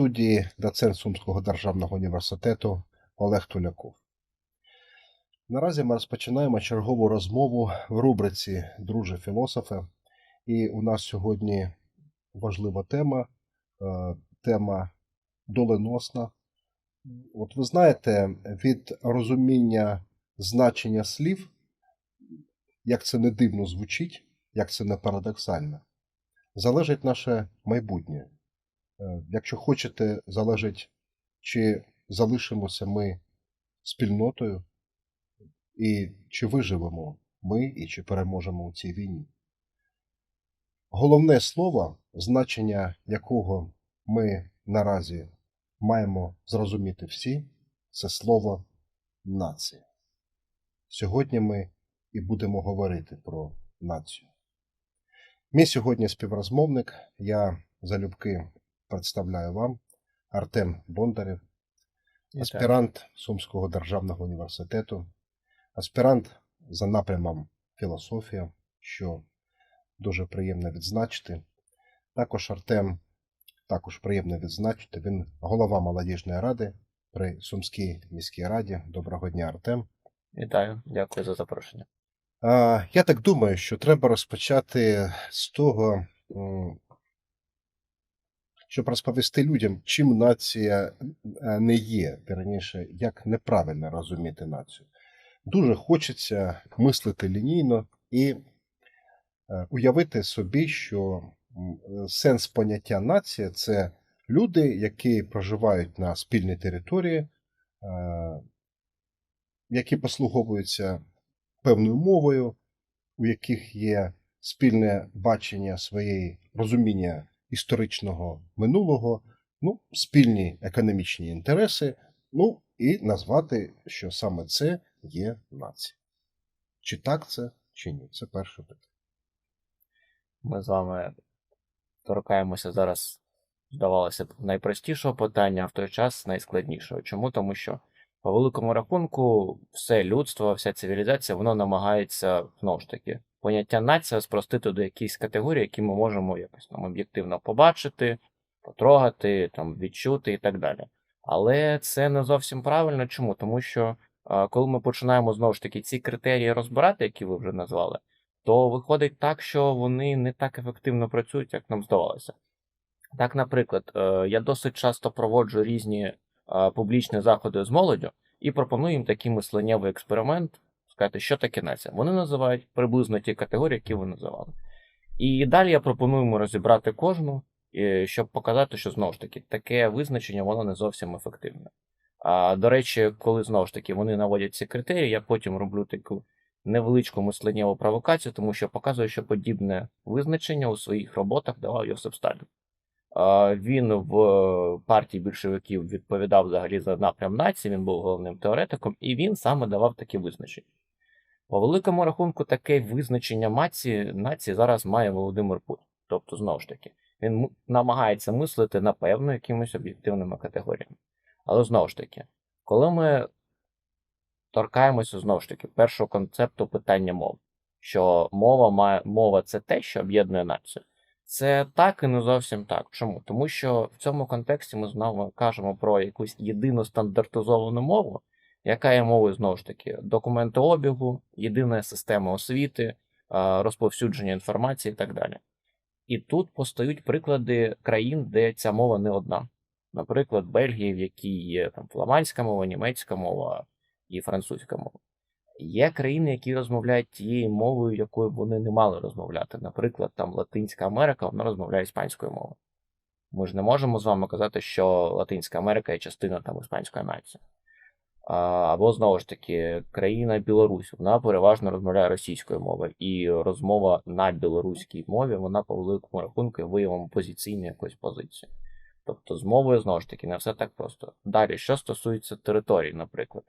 студії доцент Сумського державного університету Олег Туляков. Наразі ми розпочинаємо чергову розмову в рубриці Друже філософе. І у нас сьогодні важлива тема, е, тема доленосна. От ви знаєте, від розуміння значення слів, як це не дивно звучить, як це не парадоксально, залежить наше майбутнє. Е, Якщо хочете, залежить, чи залишимося ми спільнотою, і чи виживемо ми, і чи переможемо у цій війні. Головне слово, значення якого ми наразі маємо зрозуміти всі, це слово нація. Сьогодні ми і будемо говорити про націю. Мій сьогодні співрозмовник, я залюбки представляю вам Артем Бондарев, аспірант Сумського державного університету, аспірант за напрямом філософія, що дуже приємно відзначити. Також Артем, також приємно відзначити, він голова молодіжної ради при Сумській міській раді. Доброго дня, Артем. Вітаю, дякую за запрошення. Я так думаю, що треба розпочати з того, щоб розповісти людям, чим нація е, не є, вірніше, як неправильно розуміти націю. Дуже хочеться мислити лінійно і е, уявити собі, що сенс поняття нація це люди, які проживають на спільній території, е, які послуговуються певною мовою, у яких є спільне бачення своєї розуміння історичного минулого, ну, спільні економічні інтереси, ну і назвати, що саме це є нація. Чи так це, чи ні? Це перше питання. Ми з вами торкаємося зараз, здавалося б, найпростішого питання, а в той час найскладнішого. Чому? Тому що по великому рахунку все людство, вся цивілізація, воно намагається знову ж таки поняття нація спростити до якихось категорій, які ми можемо якось там об'єктивно побачити, потрогати, там, відчути і так далі. Але це не зовсім правильно. Чому? Тому що коли ми починаємо знову ж таки ці критерії розбирати, які ви вже назвали, то виходить так, що вони не так ефективно працюють, як нам здавалося. Так, наприклад, е, я досить часто проводжу різні публічні заходи з молоддю і пропоную їм такий мисленнєвий експеримент, сказати, що таке нація. Вони називають приблизно ті категорії, які ви називали. І далі я пропоную йому розібрати кожну, е, щоб показати, що знову ж таки таке визначення воно не зовсім ефективне. А до речі, коли знову ж таки вони наводять ці критерії, я потім роблю таку невеличку мисленнєву провокацію, тому що показую, що подібне визначення у своїх роботах давав Йосип Сталін. Він в партії більшовиків відповідав взагалі за напрям нації, він був головним теоретиком, і він саме давав такі визначення. По великому рахунку, таке визначення нації, нації зараз має Володимир Путін. Тобто, знову ж таки, він намагається мислити напевно якимись об'єктивними категоріями. Але знову ж таки, коли ми торкаємося знову ж таки першого концепту питання мов, що мова має мова це те, що об'єднує націю. Це так і не зовсім так. Чому? Тому що в цьому контексті ми знову кажемо про якусь єдину стандартизовану мову, яка є мовою знову ж таки документообігу, єдина система освіти, розповсюдження інформації і так далі. І тут постають приклади країн, де ця мова не одна. Наприклад, Бельгії, в якій є там фламандська мова, німецька мова і французька мова. Є країни, які розмовляють тією мовою, якою вони не мали розмовляти. Наприклад, там Латинська Америка, вона розмовляє іспанською мовою. Ми ж не можемо з вами казати, що Латинська Америка є частина там іспанської нації. Або знову ж таки, країна Білорусь, вона переважно розмовляє російською мовою, і розмова на білоруській мові, вона по великому рахунку виявом позиційної якоїсь позиції. Тобто з мовою знову ж таки не все так просто. Далі, що стосується територій, наприклад,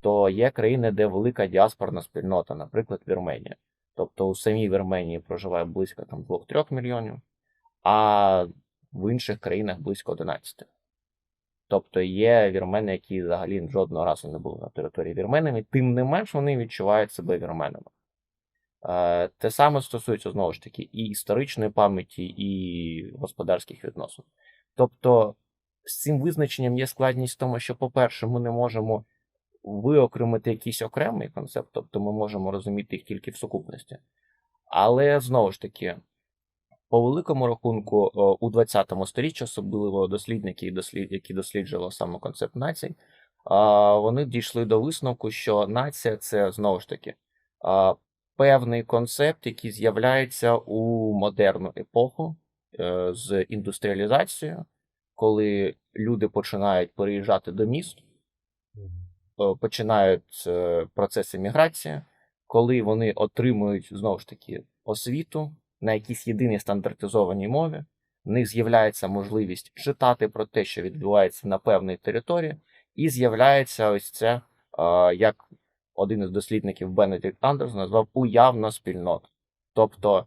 то є країни, де велика діаспорна спільнота, наприклад, Вірменія. Тобто у самій Вірменії проживає близько там 2-3 мільйонів, а в інших країнах близько 11. Тобто є вірмени, які взагалі жодного разу не були на території вірменами, тим не менш вони відчувають себе вірменами. Е, Те саме стосується знову ж таки і історичної пам'яті, і господарських відносин. Тобто з цим визначенням є складність в тому, що, по-перше, ми не можемо виокремити якийсь окремий концепт, тобто ми можемо розуміти їх тільки в сукупності. Але знову ж таки, по великому рахунку, у 20 сторіччі, особливо дослідники, які досліджували саме концепт націй, вони дійшли до висновку, що нація це знову ж таки певний концепт, який з'являється у модерну епоху е, з індустріалізацією, коли люди починають переїжджати до міст, е, починають е, процеси міграції, коли вони отримують знову ж таки освіту на якійсь єдиній стандартизованій мові, в них з'являється можливість читати про те, що відбувається на певній території, і з'являється ось це, як один із дослідників Бенедикт Андерс назвав уявна спільнота. Тобто,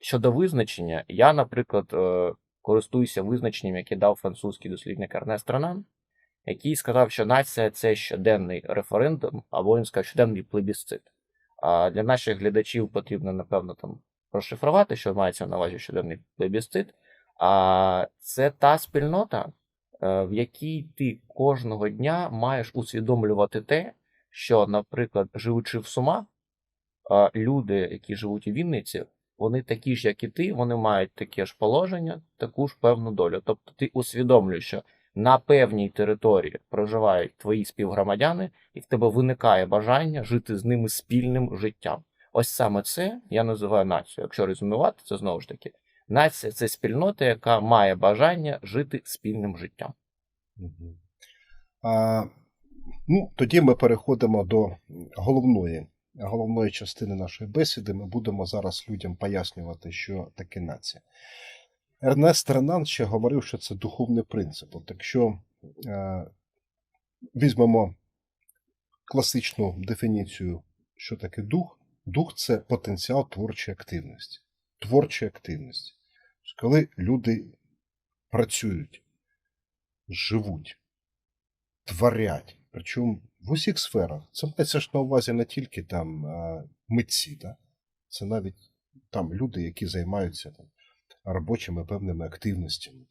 щодо визначення, я, наприклад, е, користуюся визначенням, яке дав французький дослідник Ернест Ранан, який сказав, що нація це щоденний референдум, або він сказав щоденний плебісцит. Для наших глядачів потрібно, напевно, там розшифрувати, що мається на увазі щоденний плебісцит. А це та спільнота, е, в якій ти кожного дня маєш усвідомлювати те, що, наприклад, живучи в Сума, люди, які живуть у Вінниці, вони такі ж, як і ти, вони мають таке ж положення, таку ж певну долю. Тобто ти усвідомлюєш, що на певній території проживають твої співгромадяни, і в тебе виникає бажання жити з ними спільним життям. Ось саме це я називаю нацією. Якщо резюмувати, це знову ж таки. Нація це спільнота, яка має бажання жити спільним життям. А, ну, тоді ми переходимо до головної, головної частини нашої бесіди. Ми будемо зараз людям пояснювати, що таке нація. Ернест Ренан ще говорив, що це духовний принцип. От якщо е, візьмемо класичну дефініцію, що таке дух, дух це потенціал творчої активності. Творчої активності. Тобто, Коли люди працюють, живуть, творять, причому в усіх сферах. Це мається ж на увазі не тільки там митці, да? це навіть там люди, які займаються там, робочими певними активностями.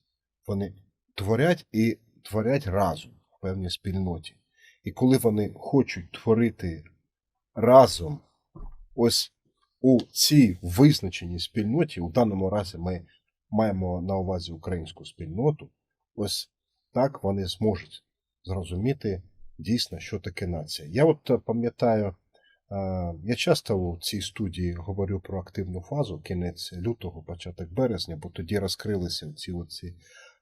Вони творять і творять разом в певній спільноті. І коли вони хочуть творити разом ось у цій визначеній спільноті, у даному разі ми маємо на увазі українську спільноту, ось так вони зможуть зрозуміти дійсно, що таке нація. Я от е, пам'ятаю, е, я часто у цій студії говорю про активну фазу, кінець лютого, початок березня, бо тоді розкрилися ці оці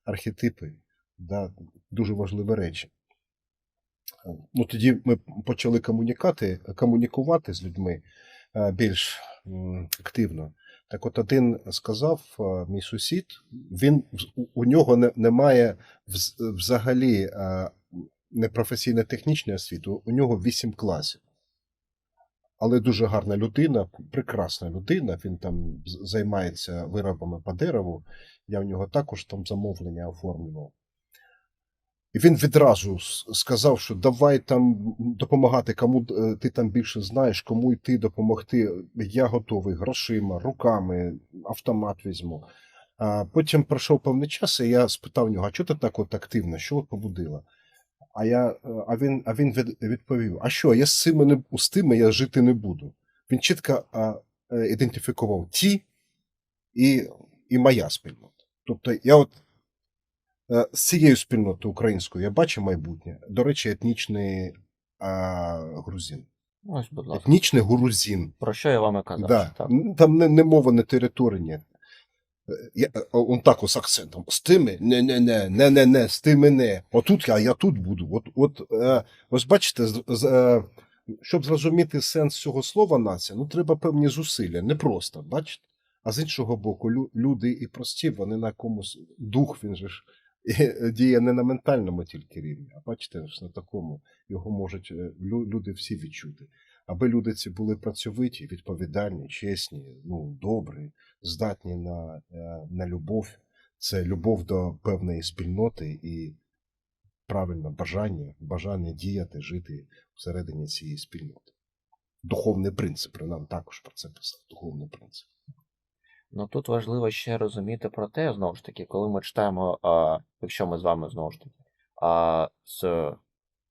архетипи, да, дуже важливі речі. Е, Ну, тоді ми почали комунікати, комунікувати з людьми більш м, активно. Так от один сказав, е, мій сусід, він, у- нього не, немає взагалі е, непрофесійно-технічної освіти, у нього 8 класів. Але дуже гарна людина, прекрасна людина. Він там займається виробами по дереву. Я в нього також там замовлення оформлював. І він відразу сказав, що давай там допомагати, кому е, ти там більше знаєш, кому йти допомогти. Я готовий грошима, руками, автомат візьму. А потім пройшов певний час, і я спитав нього, а чого ти так от активно, що от побудило? А, я, е, а він, а він відповів: А що, я з цими не з тими я жити не буду. Він чітко а, е, ідентифікував ті і, і моя спільнота. Тобто я от з цією спільнотою українською я бачу майбутнє. До речі, етнічний а, грузин. Ось, будь ласка. Етнічний грузин. Про що я вам і казав? Да. Так. Там не, не мова, не територія. Е, Я, е, он так з акцентом. З тими, не, не, не, не, не, не, з тими не. Отут я, я тут буду. От, от, е, ось бачите, з, з, е, щоб зрозуміти сенс цього слова нація, ну треба певні зусилля, не просто, бачите? А з іншого боку, лю, люди і прості, вони на якомусь дух, він же ж е, діє не на ментальному тільки рівні, а бачите, на такому його можуть е, люди всі відчути. Аби люди ці були працьовиті, відповідальні, чесні, ну, добрі, здатні на, е, на любов. Це любов до певної спільноти і правильно бажання, бажання діяти, жити всередині цієї спільноти. Духовний принцип, нам також про це писав. Духовний принцип. Ну тут важливо ще розуміти про те, знову ж таки, коли ми читаємо, а, якщо ми з вами знову ж таки, а, з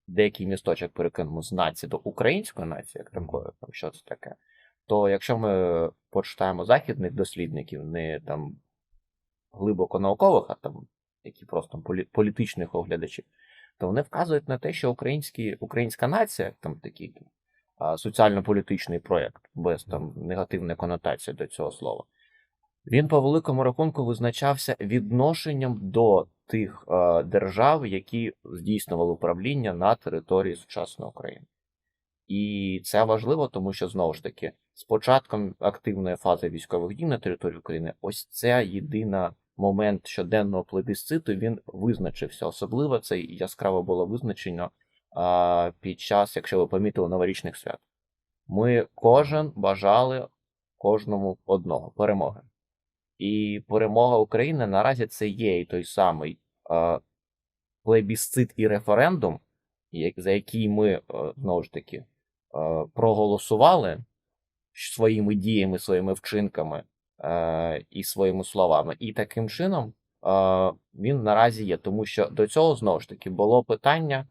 деякий місточок перекинемо з нації до української нації, як такої, там що це таке, то якщо ми почитаємо західних дослідників, не там глибоко наукових, а там які просто полі- політичних оглядачів, то вони вказують на те, що українські, українська нація, там такий соціально-політичний проєкт, без там негативної конотації до цього слова, він по великому рахунку визначався відношенням до тих е, держав, які здійснювали управління на території сучасної України. І це важливо, тому що знову ж таки, з початком активної фази військових дій на території України, ось це єдина момент щоденного плебісциту він визначився. Особливо це яскраво було визначено а, під час, якщо ви помітили, новорічних свят. Ми кожен бажали кожному одного перемоги. І перемога України наразі це є і той самий е, плебісцит і референдум, як- за який ми е, знову ж таки е, проголосували своїми діями, своїми вчинками е, і своїми словами. І таким чином е, він наразі є, тому що до цього знову ж таки було питання е,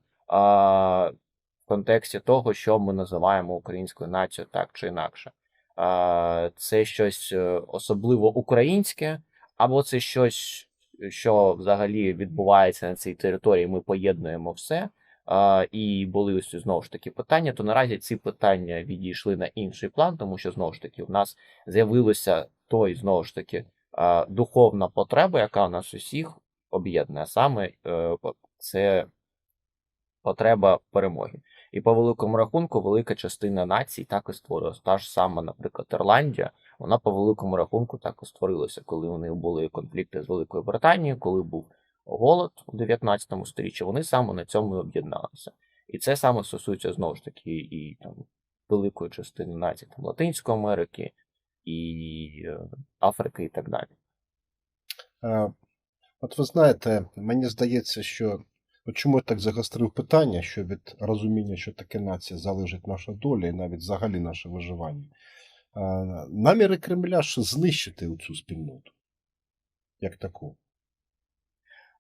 в контексті того, що ми називаємо українською нацією так чи інакше. Е, Це щось е, особливо українське, або це щось, що взагалі відбувається на цій території. Ми поєднуємо все. Е, І були ось знову ж таки питання. То наразі ці питання відійшли на інший план, тому що знову ж таки в нас з'явилося той знову ж таки е, духовна потреба, яка нас усіх об'єднує саме е, це потреба перемоги. І по великому рахунку, велика частина націй так і створилась. Та ж сама, наприклад, Ірландія, вона по великому рахунку так і створилася, коли у них були конфлікти з Великою Британією, коли був голод у 19 сторіччі, вони саме на цьому і об'єдналися. І це саме стосується знову ж таки і там великої частини націй там, Латинської Америки, і е, Африки, і так далі. Е, От ви знаєте, мені здається, що от чому я так загострив питання, що від розуміння, що таке нація залежить наша доля і навіть взагалі наше виживання. Наміри Кремля ж знищити цю спільноту як таку.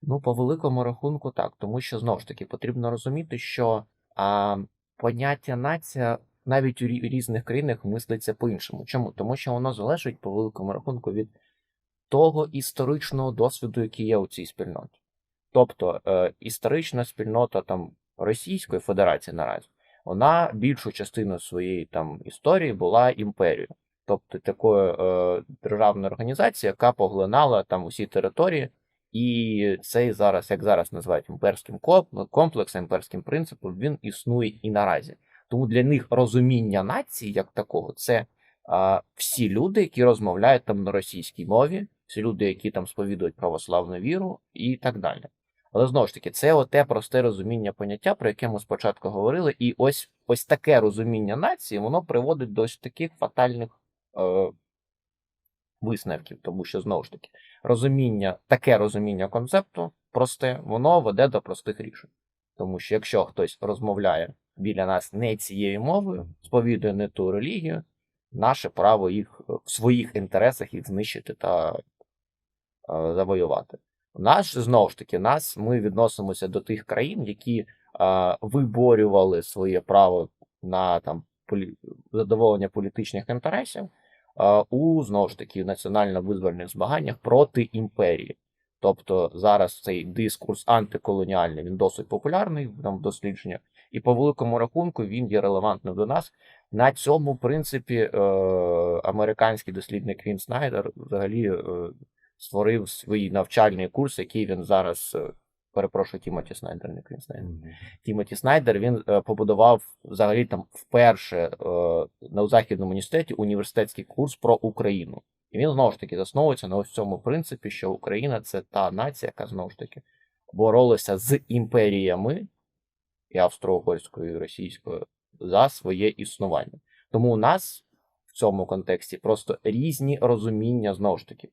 Ну, по великому рахунку, так, тому що знову ж таки потрібно розуміти, що а, поняття нація навіть у різних країнах мислиться по-іншому. Чому? Тому що воно залежить по великому рахунку від того історичного досвіду, який є у цій спільноті. Тобто е, історична спільнота там Російської Федерації наразі, вона більшу частину своєї там історії була імперією. Тобто такою е, державною організацією, яка поглинала там усі території, і цей зараз, як зараз називають імперським комплексом, імперським принципом, він існує і наразі. Тому для них розуміння нації як такого це а, всі люди, які розмовляють там на російській мові, всі люди, які там сповідують православну віру, і так далі. Але знову ж таки, це оте просте розуміння поняття, про яке ми спочатку говорили, і ось ось таке розуміння нації, воно приводить до ось таких фатальних е, висновків, тому що знову ж таки розуміння, таке розуміння концепту просте, воно веде до простих рішень. Тому що якщо хтось розмовляє біля нас не цією мовою, сповідує не ту релігію, наше право їх в своїх інтересах їх знищити та е, завоювати. Наш знову ж таки, нас ми відносимося до тих країн, які е, виборювали своє право на там полі... задоволення політичних інтересів е, у знову ж таки національно-визвольних змаганнях проти імперії. Тобто зараз цей дискурс антиколоніальний він досить популярний там в дослідженнях, і по великому рахунку він є релевантним до нас. На цьому принципі е, американський дослідник Він Снайдер взагалі е, створив свій навчальний курс, який він зараз. е, Перепрошую, Тімоті Снайдер, не Квін Снайдер. Тімоті Снайдер він е, побудував взагалі там вперше е, на західному університеті університетський курс про Україну. І він знову ж таки засновується на ось цьому принципі, що Україна це та нація, яка знову ж таки боролася з імперіями і австро-угорською, і російською за своє існування. Тому у нас в цьому контексті просто різні розуміння знову ж таки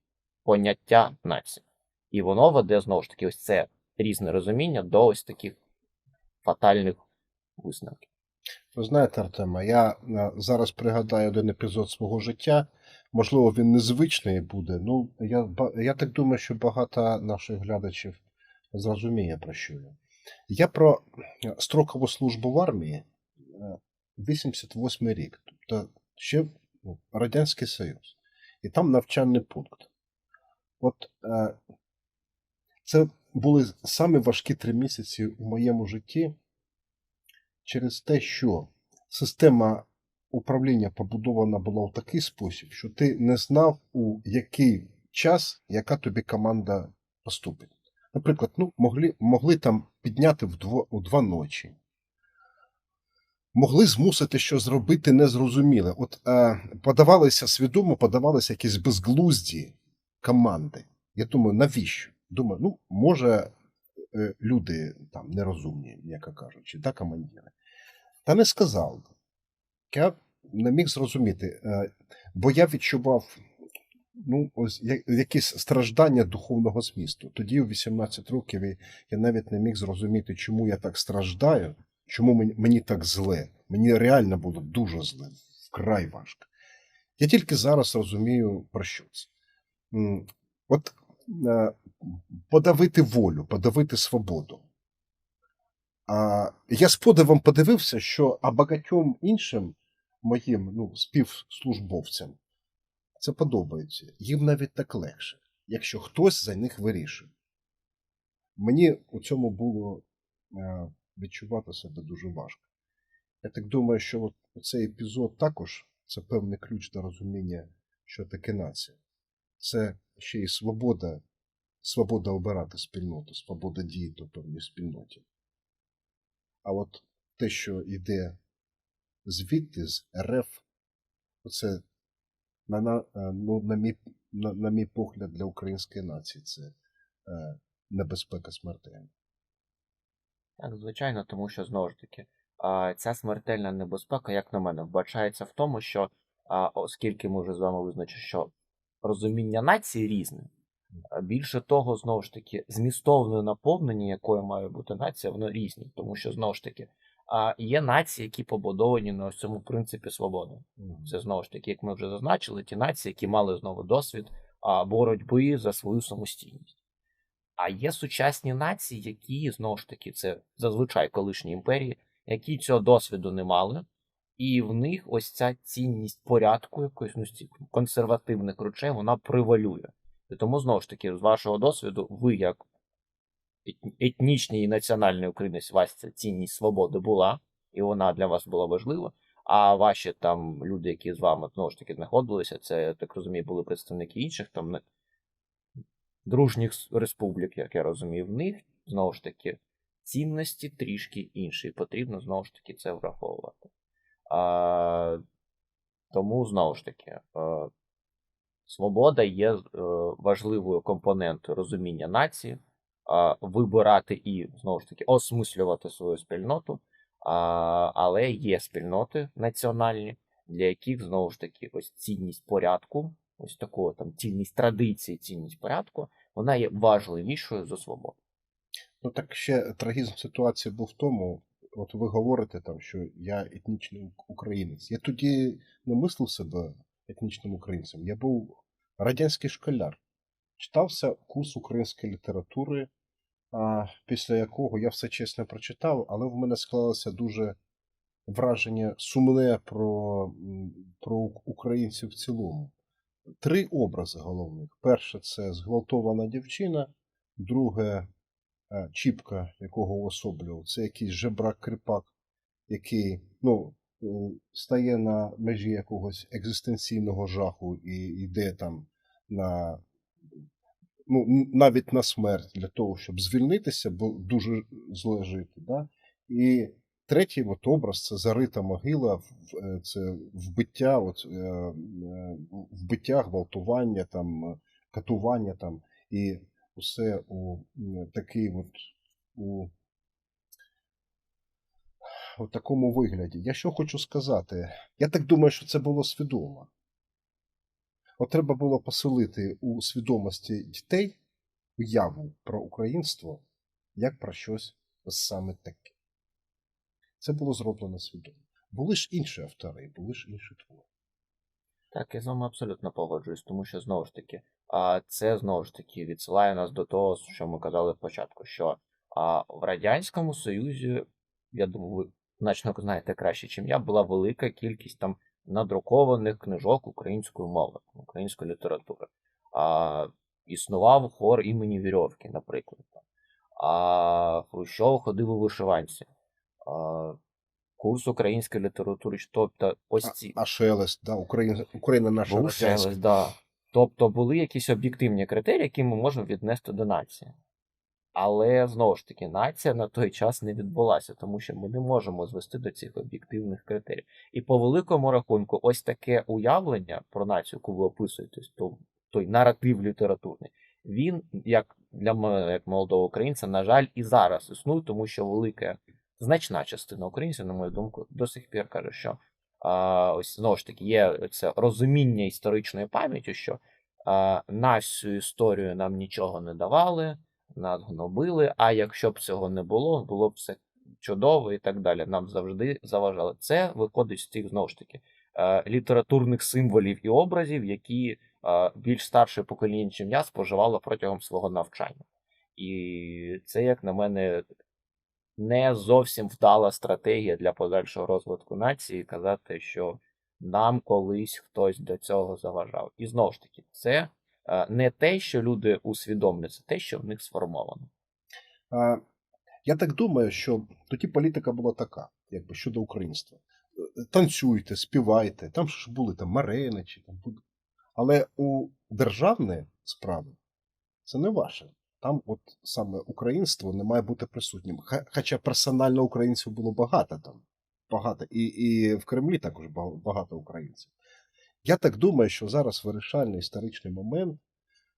поняття нації. І воно веде знову ж таки ось це різне розуміння до ось таких фатальних висновків. Ви знаєте, Артема, я е, зараз пригадаю один епізод свого життя. Можливо, він незвичний буде. Ну, я, я так думаю, що багато наших глядачів зрозуміє, про що я. Я про е, строкову службу в армії е, 88 рік, тобто ще ну, Радянський Союз. І там навчальний пункт. От е, це були самі важкі три місяці у моєму житті через те, що система управління побудована була в такий спосіб, що ти не знав, у який час яка тобі команда поступить. Наприклад, ну, могли, могли там підняти в дво, у два ночі. Могли змусити що зробити незрозуміле. От е, подавалися свідомо, подавалися якісь безглузді команди. Я думаю, навіщо? Думаю, ну, може, е, люди там нерозумні, м'яко кажучи, та командири. Та не сказав. Я не міг зрозуміти, е, бо я відчував ну, ось якісь страждання духовного змісту. Тоді, у 18 років, я навіть не міг зрозуміти, чому я так страждаю, чому мені так зле. Мені реально було дуже зле, вкрай важко. Я тільки зараз розумію, про що це. От е, подавити волю, подавити свободу. А я з подивом подивився, що а багатьом іншим моїм ну, співслужбовцям це подобається. Їм навіть так легше, якщо хтось за них вирішує. Мені у цьому було е, відчувати себе дуже важко. Я так думаю, що от цей епізод також це певний ключ до розуміння, що таке нація. Це ще й свобода, свобода обирати спільноту, свобода діяти у певній спільноті. А от те, що йде звідти, з РФ, оце, на, на, е, ну, на, мій, на, на мій погляд, для української нації це е, небезпека смертельна. Так, звичайно, тому що знову ж таки, ця смертельна небезпека, як на мене, вбачається в тому, що оскільки ми вже з вами визначили, що розуміння нації різне, більше того, знову ж таки, змістовне наповнення, якою має бути нація, воно різні, тому що знову ж таки, є нації, які побудовані на ось цьому принципі свободи. Це знову ж таки, як ми вже зазначили, ті нації, які мали знову досвід боротьби за свою самостійність. А є сучасні нації, які знову ж таки це зазвичай колишні імперії, які цього досвіду не мали, і в них ось ця цінність порядку, якоїсь ну, консервативних речей, вона превалює. І тому знову ж таки, з вашого досвіду, ви як етнічний і національний українець, вас ця цінність свободи була, і вона для вас була важлива. А ваші там люди, які з вами знову ж таки знаходилися, це я так розумію, були представники інших там дружніх республік, як я розумію, в них знову ж таки цінності трішки інші. Потрібно знову ж таки це враховувати. А, тому знову ж таки, е, свобода є е, важливою компонентою розуміння нації, а, вибирати і знову ж таки осмислювати свою спільноту. А, але є спільноти національні, для яких знову ж таки ось цінність порядку, ось такого там цінність традиції, цінність порядку, вона є важливішою за свободу. Ну так ще трагізм ситуації був в тому, от ви говорите там, що я етнічний українець. Я тоді не мислив себе етнічним українцем. Я був радянський школяр. Читався курс української літератури, після якого я все чесно прочитав, але в мене склалося дуже враження сумне про, про українців в цілому. Три образи головних: перше це зґвалтована дівчина, друге Чіпка, якого уособлював, це якийсь жебрак-кріпак, який ну, е, стає на межі якогось екзистенційного жаху і йде там на ну, навіть на смерть для того, щоб звільнитися, бо дуже зле жити. Да? І третій от образ це зарита могила, е, це вбиття, от, е, е, вбиття, гвалтування, там, е, катування там, і усе у такий от, у, у такому вигляді. Я що хочу сказати? Я так думаю, що це було свідомо. От треба було поселити у свідомості дітей уяву про українство як про щось саме таке. Це було зроблено свідомо. Були ж інші автори, були ж інші твори. Так, я з вами абсолютно погоджуюсь, тому що знову ж таки, а це знову ж таки відсилає нас до того, що ми казали спочатку, що а, в Радянському Союзі, я думаю, ви значно знаєте краще, ніж я, була велика кількість там надрукованих книжок українською мовою, української літератури. А, існував хор імені Вірьовки, наприклад. А Хрущов ходив у вишиванці. А, курс української літератури, тобто ось ці. А, а Шелест, да, Україна, Україна наша Був шелест, да. Тобто були якісь об'єктивні критерії, які ми можемо віднести до нації. Але знову ж таки, нація на той час не відбулася, тому що ми не можемо звести до цих об'єктивних критеріїв. І по великому рахунку, ось таке уявлення про націю, яку ви описуєте, то, той наратив літературний, він, як для мене, як молодого українця, на жаль, і зараз існує, тому що велика, значна частина українців, на мою думку, до сих пір каже, що а, ось знову ж таки є це розуміння історичної пам'яті, що а, цю історію нам нічого не давали, нас гнобили. А якщо б цього не було, було б все чудово і так далі. Нам завжди заважали. Це виходить з тих знову ж таки е, літературних символів і образів, які більш старше покоління, ніж я, споживало протягом свого навчання. І це, як на мене, не зовсім вдала стратегія для подальшого розвитку нації казати, що нам колись хтось до цього заважав. І знову ж таки, це е, не те, що люди усвідомлюють, це те, що в них сформовано. Я так думаю, що тоді політика була така, якби щодо українства. Е, Танцюйте, співайте, там ж були там марени чи там. Але у державні справи це не ваше. Там от саме українство не має бути присутнім. Хоча персонально українців було багато там. Багато. І, і в Кремлі також багато українців. Я так думаю, що зараз вирішальний історичний момент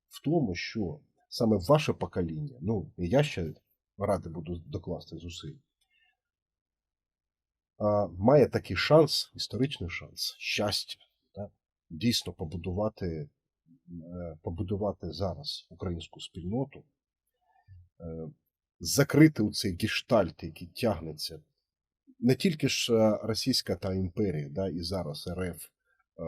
в тому, що саме ваше покоління, ну і я ще радий буду докласти зусиль, має такий шанс, історичний шанс, щастя, так, дійсно побудувати, побудувати зараз українську спільноту, е, закрити у цей гештальт, який тягнеться. Не тільки ж е, Російська та імперія, да, і зараз РФ. е,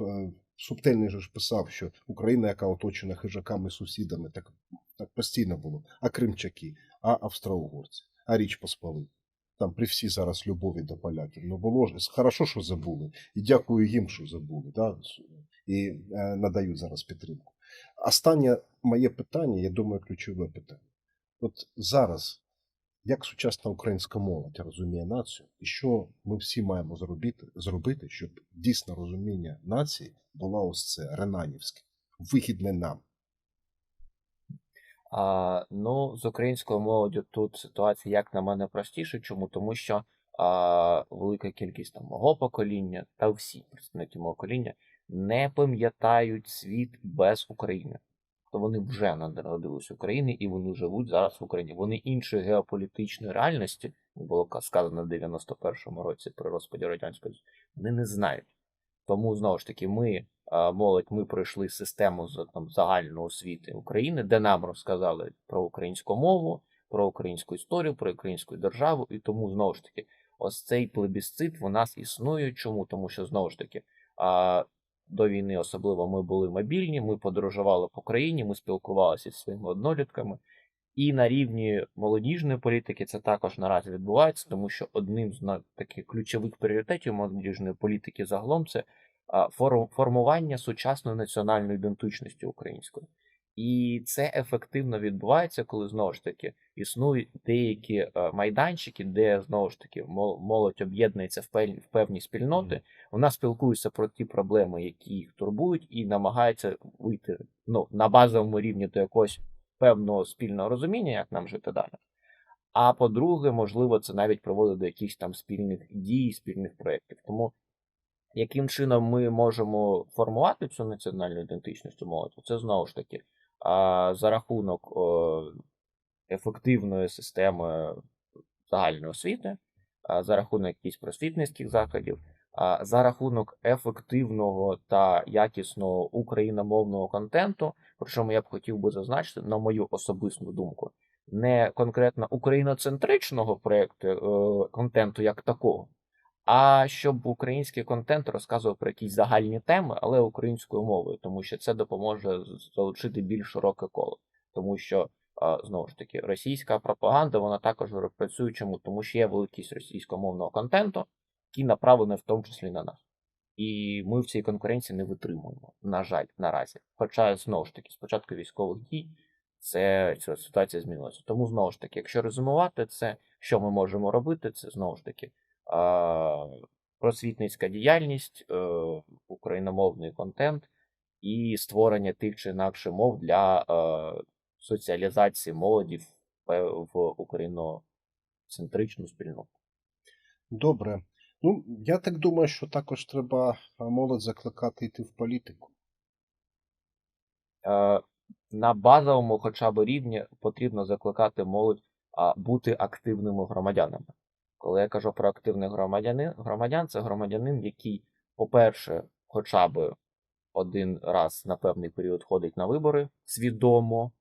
е, Субтельний ж писав, що Україна, яка оточена хижаками сусідами, так, так постійно було. А кримчаки, а австро-угорці, а Річ Посполита. Там при всій зараз любові до поляків. Ну було ж хорошо, що забули. І дякую їм, що забули. Да? І е, надають зараз підтримку. Останнє моє питання, я думаю, ключове питання. От зараз, як сучасна українська молодь розуміє націю, і що ми всі маємо зробити, зробити, щоб дійсно розуміння нації було ось це ренанівське, вигідне нам. А, ну, з українською молоддю тут ситуація, як на мене, простіша. Чому? Тому що а, велика кількість там мого покоління та всі представники мого покоління не пам'ятають світ без України. То вони вже народились в Україні і вони живуть зараз в Україні. Вони іншої геополітичної реальності, було сказано в 91-му році при розпаді радянської, вони не знають. Тому знову ж таки, ми, молодь, ми пройшли систему з там загальної освіти України, де нам розказали про українську мову, про українську історію, про українську державу. І тому знову ж таки, ось цей плебісцит в нас існує. Чому? Тому що знову ж таки, до війни особливо ми були мобільні, ми подорожували по країні, ми спілкувалися зі своїми однолітками. І на рівні молодіжної політики це також наразі відбувається, тому що одним з таких ключових пріоритетів молодіжної політики загалом це формування сучасної національної ідентичності української. І це ефективно відбувається, коли знову ж таки існують деякі е, майданчики, де знову ж таки мол- молодь об'єднується в певні спільноти. Вона спілкується про ті проблеми, які їх турбують, і намагається вийти ну, на базовому рівні до якогось певного спільного розуміння, як нам жити далі. А по-друге, можливо, це навіть приводить до якихось там спільних дій, спільних проєктів. Тому яким чином ми можемо формувати цю національну ідентичність у молоді, це знову ж таки а, за рахунок ефективної системи загальної освіти, за рахунок якихось просвітницьких заходів, за рахунок ефективного та якісного україномовного контенту. Причому я б хотів би зазначити, на мою особисту думку, не конкретно україноцентричного проєкту е, контенту як такого, а щоб український контент розказував про якісь загальні теми, але українською мовою, тому що це допоможе залучити більш широке коло. Тому що знову ж таки російська пропаганда вона також працює чому, тому що є великість російськомовного контенту, який направлений в тому числі на нас. І ми в цій конкуренції не витримуємо, на жаль, наразі. Хоча, знову ж таки, з початку військових дій це ця ситуація змінилася. Тому знову ж таки, якщо резюмувати це, що ми можемо робити, це знову ж таки просвітницька діяльність, е, україномовний контент і створення тих чи інакших мов для е, соціалізації молоді в, україноцентричну спільноту. Добре. Ну, я так думаю, що також треба молодь закликати йти в політику. Е, на базовому хоча б рівні потрібно закликати молодь бути активними громадянами. Коли я кажу про активних громадянин, громадян, це громадянин, який, по-перше, хоча б один раз на певний період ходить на вибори свідомо.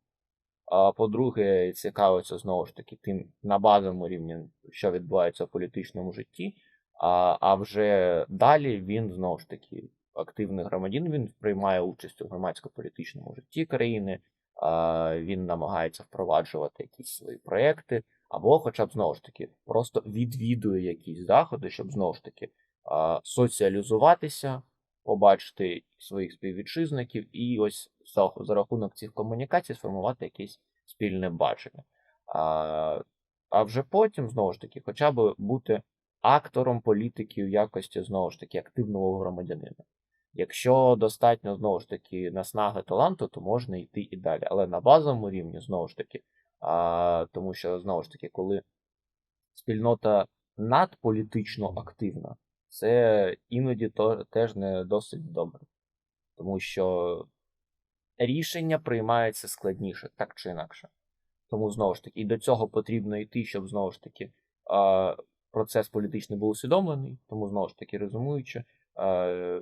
А по-друге, цікавиться знову ж таки тим на базовому рівні, що відбувається в політичному житті. А, а вже далі він знову ж таки активний громадянин, він приймає участь у громадсько-політичному житті країни, а, він намагається впроваджувати якісь свої проекти, або, хоча б знову ж таки, просто відвідує якісь заходи, щоб знову ж таки соціалізуватися, побачити своїх співвітчизників і ось за рахунок цих комунікацій сформувати якесь спільне бачення. А, а вже потім, знову ж таки, хоча б бути актором політики в якості знову ж таки активного громадянина. Якщо достатньо знову ж таки наснаги таланту, то можна йти і далі. Але на базовому рівні, знову ж таки, а, тому що знову ж таки, коли спільнота надполітично активна, це іноді то, теж не досить добре. Тому що рішення приймаються складніше, так чи інакше. Тому знову ж таки, і до цього потрібно йти, щоб знову ж таки а, процес політичний був усвідомлений, тому знову ж таки резюмуючи, е,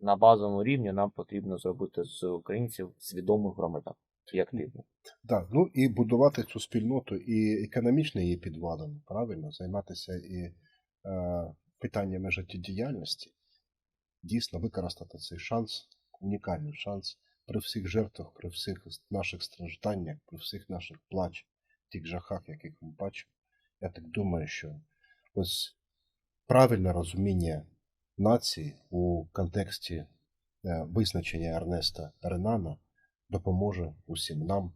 на базовому рівні нам потрібно зробити з українців свідомих громадян і активних. Да, ну і будувати цю спільноту і економічно її підвалини, правильно, займатися і е, питаннями життєдіяльності, дійсно використати цей шанс, унікальний шанс при всіх жертвах, при всіх наших стражданнях, при всіх наших плач, тих жахах, яких ми бачимо. Я так думаю, що ось правильне розуміння нації у контексті е, визначення Ернеста Ренана допоможе усім нам е,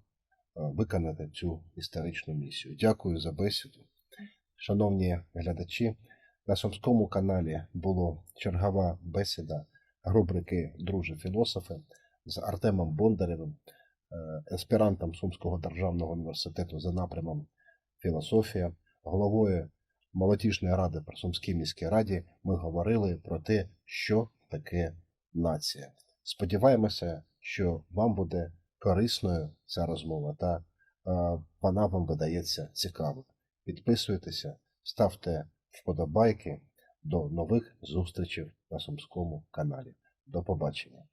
виконати цю історичну місію. Дякую за бесіду. Шановні глядачі, на Сумському каналі була чергова бесіда рубрики Друже філософи з Артемом Бондаревим, е, еспірантом Сумського державного університету за напрямом філософія, головою молодіжної ради при Сумській міській раді. Ми говорили про те, що таке нація. Сподіваємося, що вам буде корисною ця розмова та е, вона вам видається цікавою. Підписуйтеся, ставте вподобайки. До нових зустрічей на Сумському каналі. До побачення.